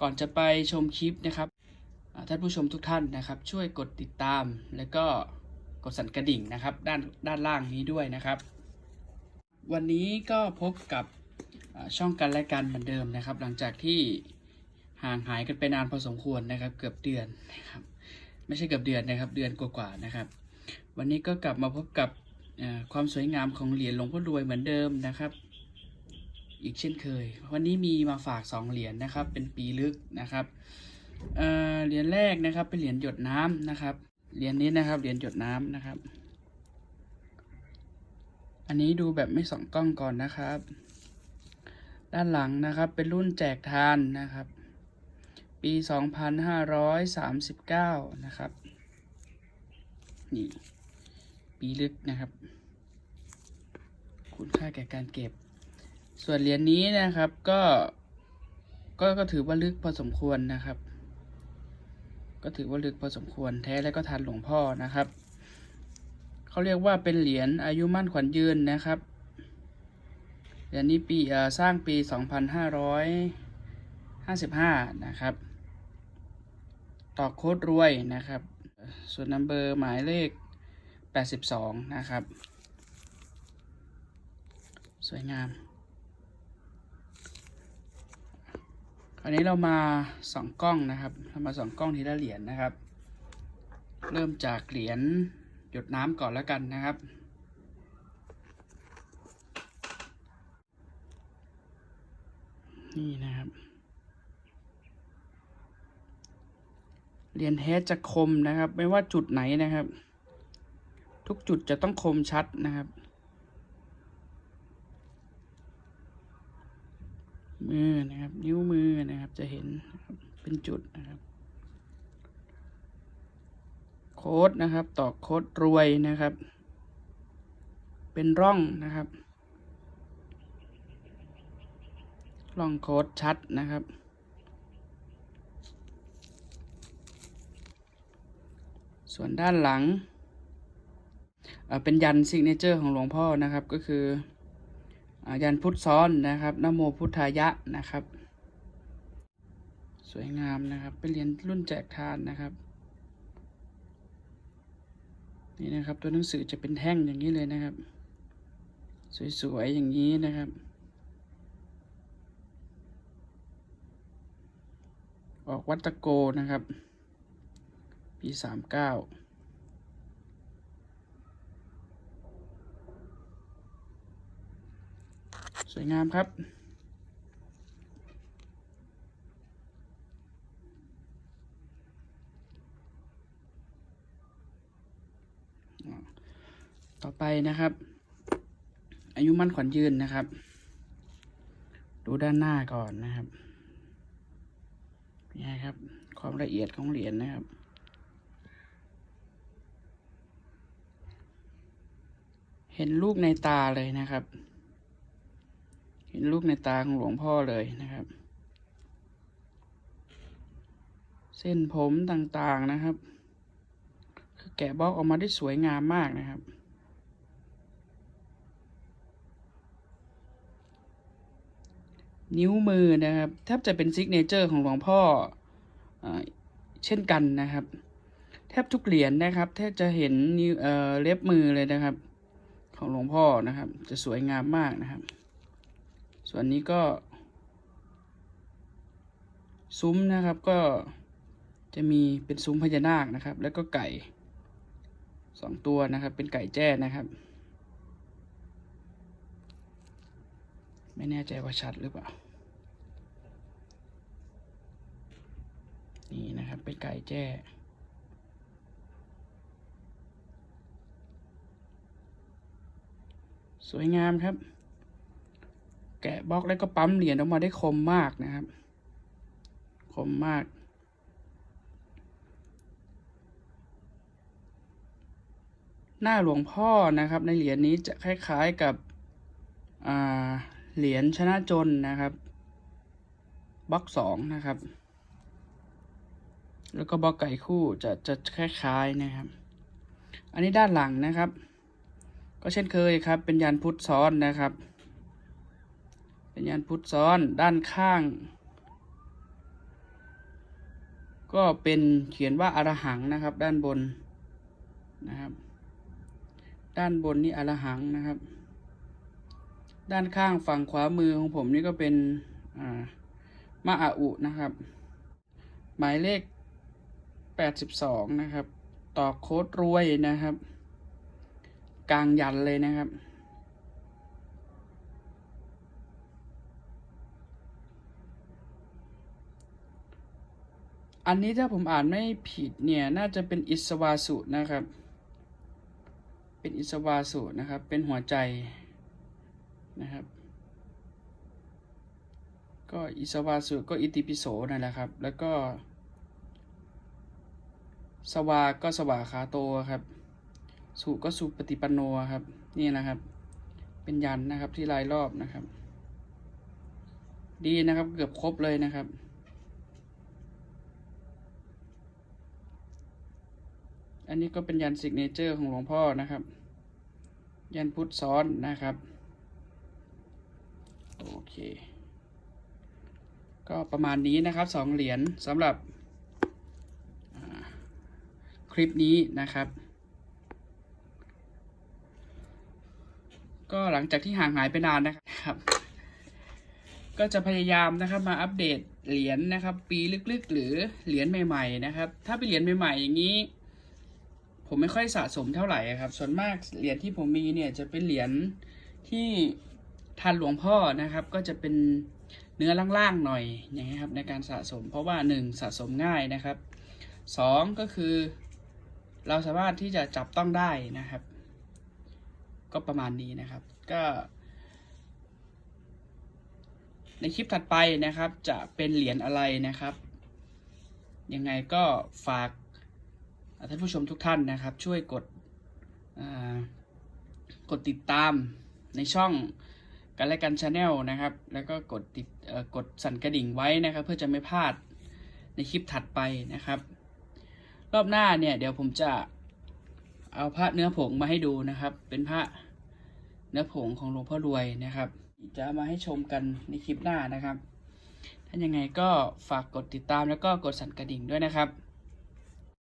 ก่อนจะไปชมคลิปนะครับท่านผู้ชมทุกท่านนะครับ ช่วยกดติดตาม แล้วก็กดสั่นกระดิ่งนะครับ ด้านด้านล่างนี้ด้วยนะครับ วันนี้ก็พบกับช่องกันและกันเหมือนเดิมนะครับ หลังจากที่ห่างหายกันไปนานพอสมควรนะครับ เกือบเดือนนะครับ ไม่ใช่เกือบเดือนนะครับ เดือนกว่าๆนะครับ วันนี้ก็กลับมาพบกับความสวยงามของเหรียญหลวงพ่อรวยเหมือนเดิมนะครับ อีกเช่นเคย วันนี้มีมาฝากสองเหรียญนะครับ เป็นปีลึกนะครับเเหรียญแรกนะครับ เป็นเหรียญหยดน้ำนะครับ เหรียญนี้นะครับ เหรียญหยดน้ำนะครับ อันนี้ดูแบบไม่ส่องกล้องก่อนนะครับ ด้านหลังนะครับ เป็นรุ่นแจกทานนะครับ ปี 2539 นะครับ นี่ ปีลึกนะครับ คุณค่าแก่การเก็บ ส่วนเหรียญนี้นะครับก็ก็ก็ถือว่าลึกพอสมควรนะครับ ก็ถือว่าลึกพอสมควรแท้แล้วก็ทันหลวงพ่อนะครับเขาเรียกว่าเป็นเหรียญอายุมั่นขวัญยืนนะครับเหรียญนี้ปีสร้างปี 2555 นะครับ ต่อโคดรวยนะครับ ส่วนนัมเบอร์หมายเลข 82 นะครับ สวยงาม คราวนี้เรามาสองกล้องนะครับเรามาสองกล้องทีละเหรียญนะครับ เริ่มจากเหรียญหยดน้ำก่อนแล้วกันนะครับนี่นะครับเหรียญแท้จะคมนะครับ ไม่ว่าจุดไหนนะครับ ทุกจุดจะต้องคมชัดนะครับ มือนะครับ นิ้วมือนะครับ จะเห็นเป็นจุดนะครับ โค้ดนะครับ ตอกโค้ดรวยนะครับ เป็นร่องนะครับร่องโค้ดชัดนะครับ ส่วนด้านหลังเเป็นยันซิกเนเจอร์ของหลวงพ่อนะครับก็คือ ยันพุทธซ้อนนะครับนโมพุทธายะนะครับ สวยงามนะครับ เป็นเหรียญรุ่นแจกทานนะครับ นี่นะครับตัวหนังสือจะเป็นแท่งอย่างนี้เลยนะครับ สวยๆอย่างนี้นะครับออกวัตโกนะครับ ปีสามเก้า สวยงามครับ ต่อไปนะครับ อายุมั่นขวัญยืนนะครับ ดูด้านหน้าก่อนนะครับนี่ครับ ความละเอียดของเหรียญนะครับเห็นลูกในตาเลยนะครับ ห็นลูกในตาของหลวงพ่อเลยนะครับ เส้นผมต่างๆนะครับ คือแกะบล็อกออกมาได้สวยงามมากนะครับนิ้วมือนะครับแทบจะเป็นซิกเนเจอร์ของหลวงพ่ออเช่นกันนะครับ แทบทุกเหรียญนะครับแทบจะเห็นนิ้วเเล็บมือเลยนะครับ ของหลวงพ่อนะครับ จะสวยงามมากนะครับ ส่วนนี้ก็ ซุ้มนะครับก็จะมีเป็นซุ้มพญานาคนะครับ แล้วก็ไก่สองตัวนะครับ เป็นไก่แจ้นะครับ ไม่แน่ใจว่าชัดหรือเปล่า นี่นะครับ เป็นไก่แจ้สวยงามครับ แกะบล็อกแล้วก็ปั๊มเหรียญออกมาได้คมมากนะครับ คมมาก หน้าหลวงพ่อนะครับ ในเหรียญนี้จะคล้ายๆกับเหรียญชนะจนนะครับบล็อกสองนะครับ แล้วก็บล็อกไก่คู่จะจะคล้ายๆนะครับ อันนี้ด้านหลังนะครับ ก็เช่นเคยครับ เป็นยันพุทธซ้อนนะครับ เป็นยันพุทธซ้อนด้านข้าง ก็เป็นเขียนว่าอารหังนะครับ ด้านบนนะครับ ด้านบนนี่อรหังนะครับ ด้านข้างฝั่งขวามือของผมนี่ก็เป็นอ่ามะอาอุนะครับ หมายเลข 82 นะครับ ต่อโค้ดรวยนะครับ กลางยันเลยนะครับ อันนี้ถ้าผมอ่านไม่ผิดเนี่ย น่าจะเป็นอิสวาสุนะครับ เป็นอิสวาสุนะครับ เป็นหัวใจนะครับ ก็อิสวาสุก็อิติปิโสนั่นแหละครับ แล้วก็สวาก็สวาขาโตครับ สุก็สุปฏิปันโนครับ นี่นะครับ เป็นยันนะครับที่ลายรอบนะครับ ดีนะครับเกือบครบเลยนะครับ อันนี้ก็เป็นยันสิกเนเจอร์ของหลวงพ่อนะครับ ยันพุทธซ้อนนะครับ โอเค ก็ประมาณนี้นะครับสองเหรียญสำหรับคลิปนี้นะครับ ก็หลังจากที่ห่างหายไปนานนะครับ ก็จะพยายามนะครับมาอัปเดตเหรียญนะครับ ปีลึกๆ หรือเหรียญใหม่ ๆ นะครับ ถ้าเป็นเหรียญใหม่ ๆ อย่างนี้ ผมไม่ค่อยสะสมเท่าไหร่ครับ ส่วนมากเหรียญที่ผมมีเนี่ยจะเป็นเหรียญที่ทันหลวงพ่อนะครับ ก็จะเป็นเนื้อล่างๆหน่อยอย่างนี้ครับในการสะสม เพราะว่าหนึ่งสะสมง่ายนะครับสองก็คือเราสามารถที่จะจับต้องได้นะครับ ก็ประมาณนี้นะครับ ก็ ในคลิปถัดไปนะครับ จะเป็นเหรียญอะไรนะครับ ยังไงก็ฝาก ท่านผู้ชมทุกท่านนะครับ ช่วยกดกดติดตามในช่องกันและกันชาแนลนะครับ แล้วก็กดติดกดสั่นกระดิ่งไว้นะครับ เพื่อจะไม่พลาดในคลิปถัดไปนะครับ รอบหน้าเนี่ยเดี๋ยวผมจะเอาพระเนื้อผงมาให้ดูนะครับ เป็นพระเนื้อผงของหลวงพ่อรวยนะครับ จะมาให้ชมกันในคลิปหน้านะครับ ถ้ายังไงก็ฝากกดติดตามแล้วก็กดสั่นกระดิ่งด้วยนะครับ